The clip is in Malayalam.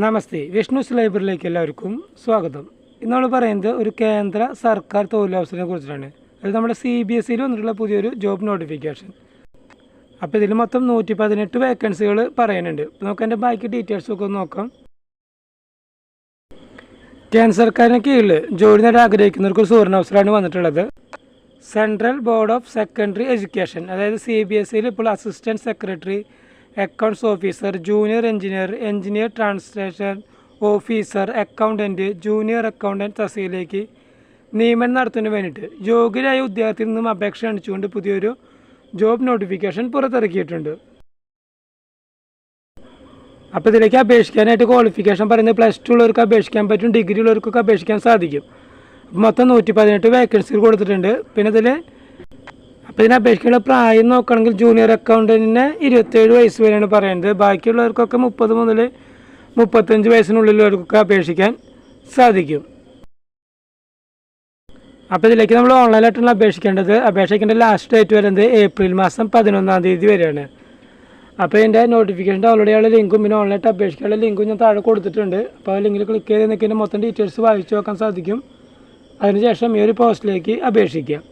നമസ്തേ. വിഷ്ണുസ് ലൈബ്രറിയിലേക്ക് എല്ലാവർക്കും സ്വാഗതം. ഇന്ന് നമ്മൾ പറയുന്നത് ഒരു കേന്ദ്ര സർക്കാർ തൊഴിലവസരത്തെ കുറിച്ചിട്ടാണ്. അത് നമ്മുടെ സി ബി എസ് സിയിൽ വന്നിട്ടുള്ള പുതിയൊരു ജോബ് നോട്ടിഫിക്കേഷൻ അപ്പോൾ ഇതിൽ മൊത്തം നൂറ്റി പതിനെട്ട് വേക്കൻസികൾ പറയുന്നുണ്ട്. അപ്പോൾ നമുക്ക് അതിന്റെ ബാക്കി ഡീറ്റെയിൽസ് ഒക്കെ ഒന്ന് നോക്കാം. കേന്ദ്ര സർക്കാരിന് കീഴിൽ ജോലി നേടാൻ ആഗ്രഹിക്കുന്നവർക്ക് ഒരു സുവർണാവസരമാണ് വന്നിട്ടുള്ളത്. Central board of secondary education അതായത് സി ബി എസ് സിയിൽ ഇപ്പോൾ assistant secretary accounts officer junior engineer engineer translation officer accountant junior accountant തസ്തികയിലേക്ക് നിയമനം നടത്തുന്നതിന് വേണ്ടിയിട്ട് യോഗ്യരായ ഉദ്യോഗത്തിൽ നിന്നും അപേക്ഷ അണിച്ചുകൊണ്ട് പുതിയൊരു ജോബ് നോട്ടിഫിക്കേഷൻ പുറത്തിറക്കിയിട്ടുണ്ട്. അപ്പോൾ ഇതിലേക്ക് അപേക്ഷിക്കാനായിട്ട് ക്വാളിഫിക്കേഷൻ പറയുന്നത് പ്ലസ് ടു ഉള്ളവർക്ക് അപേക്ഷിക്കാൻ പറ്റും ഡിഗ്രി ഉള്ളവർക്കൊക്കെ അപേക്ഷിക്കാൻ സാധിക്കും. മൊത്തം നൂറ്റി പതിനെട്ട് വേക്കൻസികൾ കൊടുത്തിട്ടുണ്ട്. പിന്നെ ഇതിൽ അപ്പോൾ ഇതിന് അപേക്ഷിക്കുന്ന പ്രായം നോക്കുകയാണെങ്കിൽ ജൂനിയർ അക്കൗണ്ടന്റിന് ഇരുപത്തേഴ് വയസ്സ് വരെയാണ് പറയുന്നത് ബാക്കിയുള്ളവർക്കൊക്കെ മുപ്പത് മുതൽ മുപ്പത്തഞ്ച് വയസ്സിനുള്ളിലുള്ളവർക്കൊക്കെ അപേക്ഷിക്കാൻ സാധിക്കും. അപ്പോൾ ഇതിലേക്ക് നമ്മൾ ഓൺലൈനായിട്ടാണ് അപേക്ഷിക്കേണ്ടത്. അപേക്ഷിക്കേണ്ട ലാസ്റ്റ് ഡേറ്റ് വരുന്നത് ഏപ്രിൽ മാസം പതിനൊന്നാം തീയതി വരെയാണ്. അപ്പോൾ ഇതിന്റെ നോട്ടിഫിക്കേഷൻ ഡൗൺലോഡ് ചെയ്യാനുള്ള ലിങ്കും പിന്നെ ഓൺലൈനായിട്ട് അപേക്ഷിക്കാനുള്ള ലിങ്കും ഞാൻ താഴെ കൊടുത്തിട്ടുണ്ട്. അപ്പോൾ ആ ലിങ്കിൽ ക്ലിക്ക് ചെയ്ത് നിൽക്കുന്ന മൊത്തം ഡീറ്റെയിൽസ് വായിച്ചു നോക്കാൻ സാധിക്കും. അതിനുശേഷം ഈ ഒരു പോസ്റ്റിലേക്ക് അപേക്ഷിക്കാം.